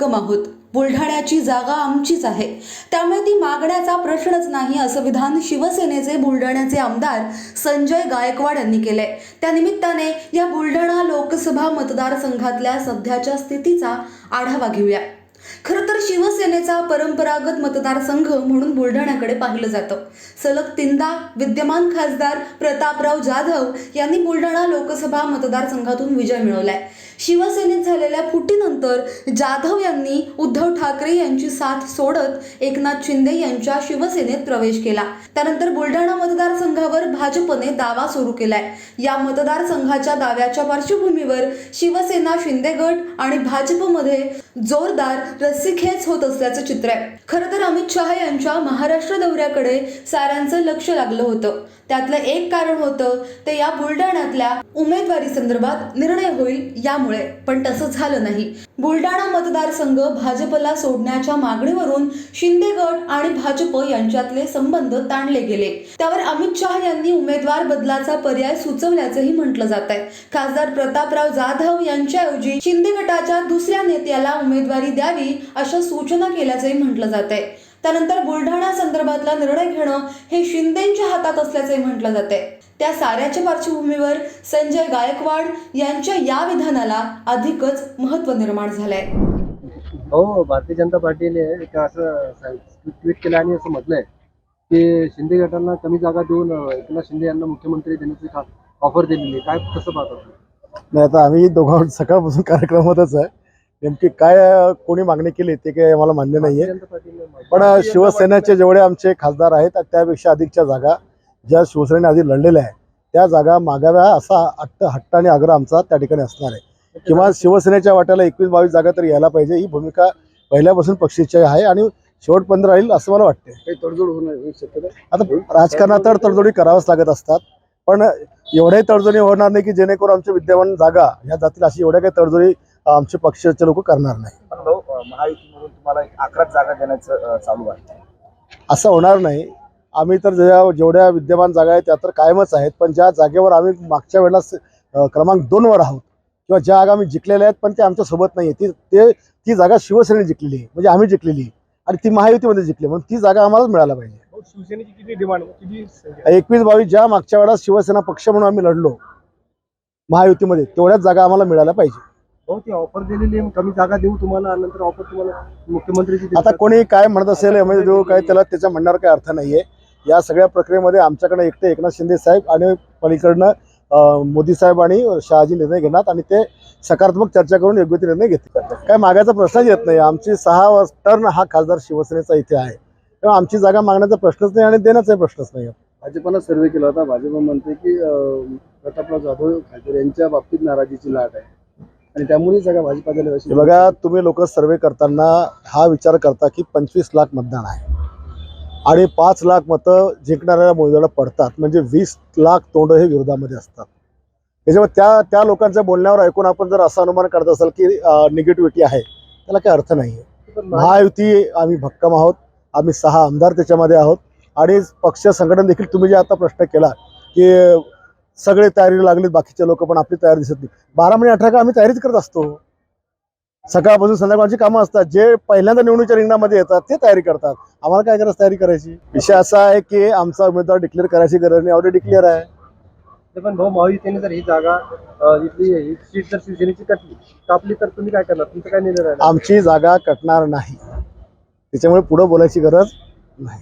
भक्कम आहोत. बुलढाण्याची जागा आमचीच आहे. त्यामुळे ती मागण्याचा प्रश्नच नाही असं विधान शिवसेनेचे बुलढाण्याचे आमदार संजय गायकवाड यांनी केले त्यानिमित्ताने या बुलढाणा लोकसभा मतदारसंघातल्या सध्याच्या स्थितीचा आढावा घेऊया. खरं तर शिवसेनेचा परंपरागत मतदारसंघ म्हणून बुलढाण्याकडे पाहिलं जातं. सलग तीनदा विद्यमान खासदार प्रतापराव जाधव यांनी बुलढाणा लोकसभा मतदारसंघातून विजय मिळवलाय. शिवसेनेत झालेल्या फुटीनंतर जाधव यांनी उद्धव ठाकरे यांची साथ सोडत एकनाथ शिंदे यांच्या शिवसेनेत प्रवेश केला. त्यानंतर बुलढाणा मतदारसंघावर भाजपने दावा सुरू केलाय. या मतदारसंघाच्या दाव्याच्या पार्श्वभूमीवर शिवसेना शिंदे गट आणि भाजपमध्ये जोरदार रस्सीखेच होत असल्याचं चित्र आहे. खरं तर अमित शहा यांच्या महाराष्ट्र दौऱ्याकडे साऱ्यांचं लक्ष लागलं होतं. त्यातलं एक कारण होतं ते या बुलढाण्यातल्या उमेदवारी संदर्भात निर्णय होईल यामुळे. पण तसं झालं नाही. बुलढाणा मतदारसंघ भाजपला सोडण्याच्या मागणीवरून शिंदे गट आणि भाजप यांच्यातले संबंध ताणले गेले. त्यावर अमित शहा यांनी उमेदवार बदलाचा पर्याय सुचवल्याचंही म्हटलं जात आहे खासदार प्रतापराव जाधव यांच्याऐवजी शिंदे गटाच्या दुसऱ्या नेत्याला उमेदवारी द्यावी अशा सूचना केल्याचंही म्हटलं जात आहे त्यानंतर बुलढाणा संदर्भातला निर्णय घेणं हे शिंदेच्या हातात असल्याचंही म्हटलं जाते. त्या साऱ्याच्या पार्श्वभूमीवर संजय गायकवाड यांच्या या विधानाला अधिकच महत्त्व निर्माण झालंय. हो भारतीय जनता पार्टीने एक असं ट्विट केलं आणि असं म्हटलंय की शिंदे गटांना कमी जागा देऊन एकनाथ शिंदे यांना मुख्यमंत्री देण्याची ऑफर दिलेली आहे. काय कसं पाहतो नाही आता आम्ही दोघांवर सकाळपासून कार्यक्रमातच आहे. नेमकी काय कोणी मागणी केली ते काही आम्हाला मान्य नाहीये. पण शिवसेनेचे जेवढे आमचे खासदार आहेत त्यापेक्षा अधिकच्या जागा ज्या शिवसेनेने आधी लढलेल्या आहेत त्या जागा मागाव्या असा हट्ट हट्ट आणि आग्रह आमचा त्या ठिकाणी असणार आहे. किंवा शिवसेनेच्या वाट्याला एकवीस बावीस जागा तरी यायला पाहिजे ही भूमिका पहिल्यापासून पक्षाची आहे आणि शेवटपर्यंत राहील असं मला वाटते तडजोड आता राजकारणात तर तडजोडी कराव्याच लागत असतात पण एवढ्याही तडजोडी होणार नाही की जेणेकरून आमच्या विद्यमान जागा ह्या जातील अशी एवढ्या काही तडजोडी आमचे पक्षाचे लोक करणार नाही. पण भाऊ अ, महायुतीमधून तुम्हाला एक अकरा जागा देण्याचं अ, चालू आहे. असं होणार नाही. आम्ही तर ज्या जेवढ्या विद्यमान जागा आहेत त्या तर कायमच आहेत. पण ज्या जागेवर आम्ही मागच्या वेळेला क्रमांक दोनवर आहोत किंवा ज्या जागा आम्ही जिंकलेल्या आहेत पण ते आमच्यासोबत नाही ती ते ती जागा शिवसेनेने जिंकलेली आहे. म्हणजे आम्ही जिंकलेली आहे. आणि ती महायुतीमध्ये जिंकली म्हणून ती जागा आम्हालाच मिळायला पाहिजे. शिवसेनेची किती डिमांड किती संख्या? एकवीस बावीस ज्या मागच्या वेळेला शिवसेना पक्ष म्हणून आम्ही लढलो महायुतीमध्ये तेवढ्याच जागा आम्हाला मिळायला पाहिजे. हो ती ऑफर दिलेली आहे. कमी जागा देऊ तुम्हाला नंतर ऑफर तुम्हाला मुख्यमंत्रीची. आता कोणी काय म्हणत असेल यामध्ये जो काय त्याला त्याच्या म्हणण्यावर काही अर्थ नाहीये. या सगळ्या प्रक्रियेमध्ये आमच्याकडे एकटे एकनाथ शिंदे साहेब आणि पलीकडनं मोदी साहेब आणि शहाजी निर्णय घेणार आणि ते सकारात्मक चर्चा करून योग्य ते निर्णय घेतील. काय मागायचा प्रश्नच येत नाही. आमची सहा टर्न हा खासदार शिवसेनेचा इथे आहे. तेव्हा आमची जागा मागण्याचा प्रश्नच नाही आणि देण्याचाही प्रश्नच नाही. भाजपनं सर्वे केला होता. भाजप म्हणते की प्रतापराव जाधव खासदार यांच्या बाबतीत नाराजीची लाट आहे. आणि त्यामुळे सगळ्या भाजपाच्या हे बघा तुम्ही लोक सर्वे करताना हा विचार करता की पंचवीस लाख मतदान आहे. आणि पाच लाख मतं जिंकणाऱ्या उमेदवाराला पडतात. म्हणजे वीस लाख तोंड हे विरोधामध्ये असतात. त्याच्यामुळे त्या त्या लोकांच्या बोलण्यावर ऐकून आपण जर असं अनुमान करत असाल की निगेटिव्हिटी आहे त्याला काही अर्थ नाही आहे महायुती आम्ही भक्कम आहोत. आम्ही सहा आमदार त्याच्यामध्ये आहोत. आणि पक्ष संघटन देखील तुम्ही जे आता प्रश्न केला की सगळे तयारी लागलीत बाकीचे लोक पण आपली तयारी दिसत नाही. बारा महिने अठरा काळ आम्ही तयारीच करत असतो. सकाळपासून संध्याकाळची कामं असतात जे पहिल्यांदा निवडणुकीच्या रिंगणामध्ये येतात ते तयारी करतात. आम्हाला काय गरज तयारी करायची? विषय असा आहे की आमचा उमेदवार डिक्लेअर करायची गरज नाही ऑलरेडी डिक्लेअर आहे. पण भाऊ महायुतीने जर ही जागा सीट जर शिवसेनेची कटली कापली तर तुम्ही काय करणार? तुमचं काय निर्णय आमची जागा कटणार नाही. त्याच्यामुळे पुढं बोलायची गरज नाही.